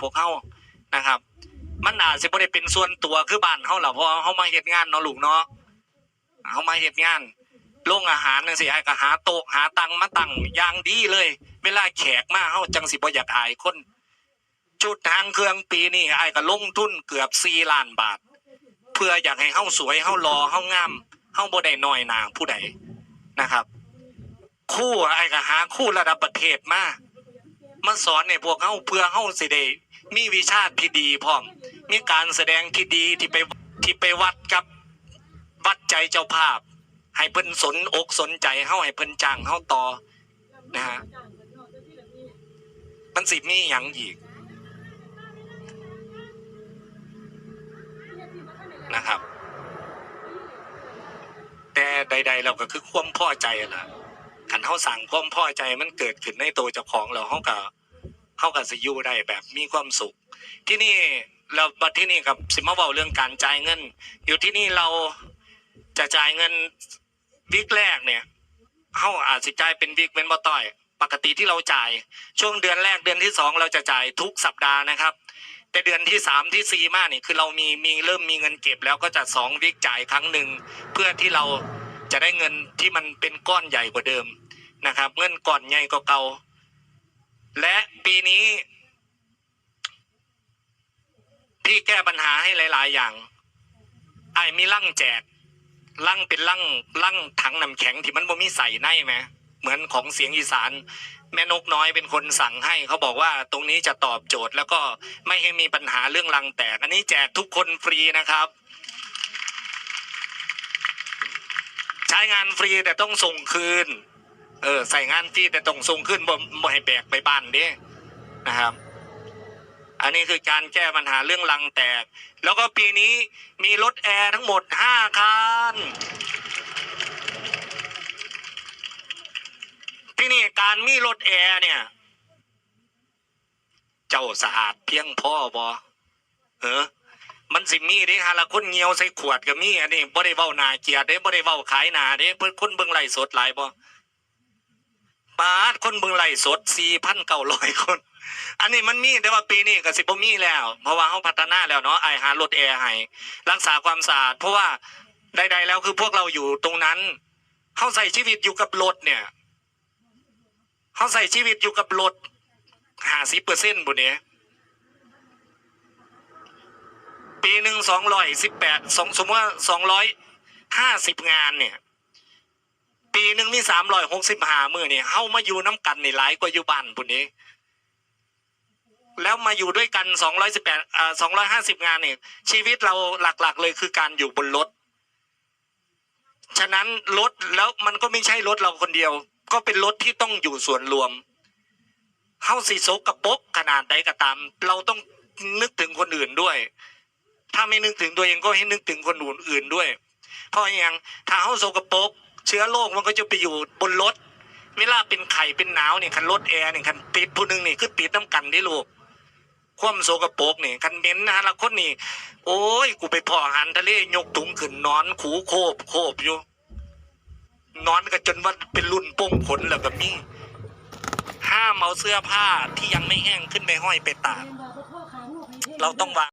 พวกเฮานะครับ มันอาจสิบ่ได้เป็นส่วนตัวคือบ้านเฮาหรอกเพราะเฮามาเฮ็ดงานเนาะลูกเนาะเฮามาเฮ็ดงานโรงอาหารจังซี่ไอ้ก็หาโต๊ะหาตังมาตังอย่างดีเลย เวลาแขกมาเฮาจังสิบ่อยากอายคนชุดทางเครื่องปีนี้ไอ้ก็ลงทุนเกือบ4ล้านบาท เพื่ออยากให้เฮาสวยเฮารอเฮางามเฮาบ่ได้น้อยน้าผู้ใดนะครับ คู่ไอ้ก็หาคู่ระดับประเทศมา มาสอนในพวกเฮาเพื่อเฮาสิได้มีวิชาที่ดีพร้อม มีการแสดงที่ดีที่ไปที่ไปวัดกับวัดใจเจ้าภาพ ให้เพิ่นสนอกสนใจเฮาให้เพิ่นจ้างเฮาต่อนะฮะมันสิมีหยังอีกนะครับ แต่ใดๆเราก็คือความพอใจล่ะ คันเฮาสั่งความพอใจมันเกิดขึ้นในตัวเจ้าของเราเฮาก็เฮาก็สิอยู่ได้แบบมีความสุข ที่นี่เราบัดที่นี่กับสิมาเว้าเรื่องการจ่ายเงิน อยู่ที่นี่เราจะจ่ายเงินวิกแรกเนี่ยเฮาอาจสิจ่ายเป็นวิกเป็นบ่ต้อย ปกติที่เราจ่าย ช่วงเดือนแรกเดือนที่สองเราจะจ่ายทุกสัปดาห์นะครับ แต่เดือนที่สามที่สี่มากนี่คือเรามีมีเริ่มมีเงินเก็บแล้วก็จะสองวิกจ่ายครั้งหนึ่งเพื่อที่เรา จะได้เงินที่มันเป็นก้อนใหญ่กว่าเดิมนะครับ เงินก้อนใหญ่กว่าเก่าและปีนี้ พี่แก้ปัญหาให้หลาย ๆ อย่าง ไอ้มีลั่งแจกลั่งเป็นลั่งลั่งถังน้ำแข็งที่มันบ่มีใส่ในไหมเหมือนของเสียงอีสาน แม่นกน้อยเป็นคนสั่งให้ เขาบอกว่าตรงนี้จะตอบโจทย์ แล้วก็ไม่ให้มีปัญหาเรื่องลังแตก อันนี้แจกทุกคนฟรีนะครับ ใช้งานฟรีแต่ต้องส่งคืน เออ ใส่งานฟรีแต่ต้องส่งคืนบ่บ่ให้แบกไปบ้านเด้นะครับ อันนี้คือการแก้ปัญหาเรื่องรังแตก แล้วก็ปีนี้มีรถแอร์ทั้งหมดห้าคันที่นี่การมีรถแอร์เนี่ย เจ้าสะอาดเพียงพ่อบอเออ มันสิมีเด้ฮะละคนเงียวใส่ขวดก็มีอันนี้บ่ได้เว้าหนาเกียดเด้บ่ได้เว้าขายหนาเด้เพิ่นคนเบิ่งไลฟ์สดหลายบ่ปาดคนเบิ่งไลฟ์สด4,900คน อันนี้มันมีแต่ว่าปีนี้ก็สิบ่มีแล้ว เพราะว่าเฮาพัฒนาแล้วเนาะไอหารถแอร์ให้รักษาความสะอาดเพราะว่าใดๆแล้วคือพวกเราอยู่ตรงนั้นเฮาใส่ชีวิตอยู่กับรถเนี่ยเฮาใส่ชีวิตอยู่กับรถ50%บุเนี่ย ปีหนึ่ง218สองสมมติว่า250งานเนี่ย ปีหนึ่งมี365มื้อยหกสิบห้ามือเนี่ยเฮามาอยู่น้ำกันนี่หลายกว่าอยู่บ้านพุ่นนี้ แล้วมาอยู่ด้วยกัน218อ่า250งานเนี่ย ชีวิตเราหลักๆเลยคือการอยู่บนรถฉะนั้นรถแล้วมันก็ไม่ใช่รถเราคนเดียว ก็เป็นรถที่ต้องอยู่ส่วนรวมเฮาสิโซกกระปกขนาดใดก็ตาม เราต้องนึกถึงคนอื่นด้วย ถ้าไม่นึกถึงตัวเองก็ให้นึกถึงคนอื่นด้วย เพราะอย่างถ้าเฮาโซกระปรกเชื้อโรคมันก็จะไปอยู่บนรถเวลาเป็นไข่เป็นหนาวเนี่ยคันรถแอร์เนี่ยคันติดผู้หนึงนี่คือติดน้ำกันได้ลูกความโสกโปรกนี่คันเหม็นนะฮะละคนนี่ โอ้ย กูไปพออหารทะเลยกถุงขึ้นนอนขูโคบโคบอยู่นอนกันจนว่าเป็นรุ่นโป้งขนแล้วก็มีห้ามเอาเสื้อผ้าที่ยังไม่แห้งขึ้นไปห้อยไปตากเราต้องวาง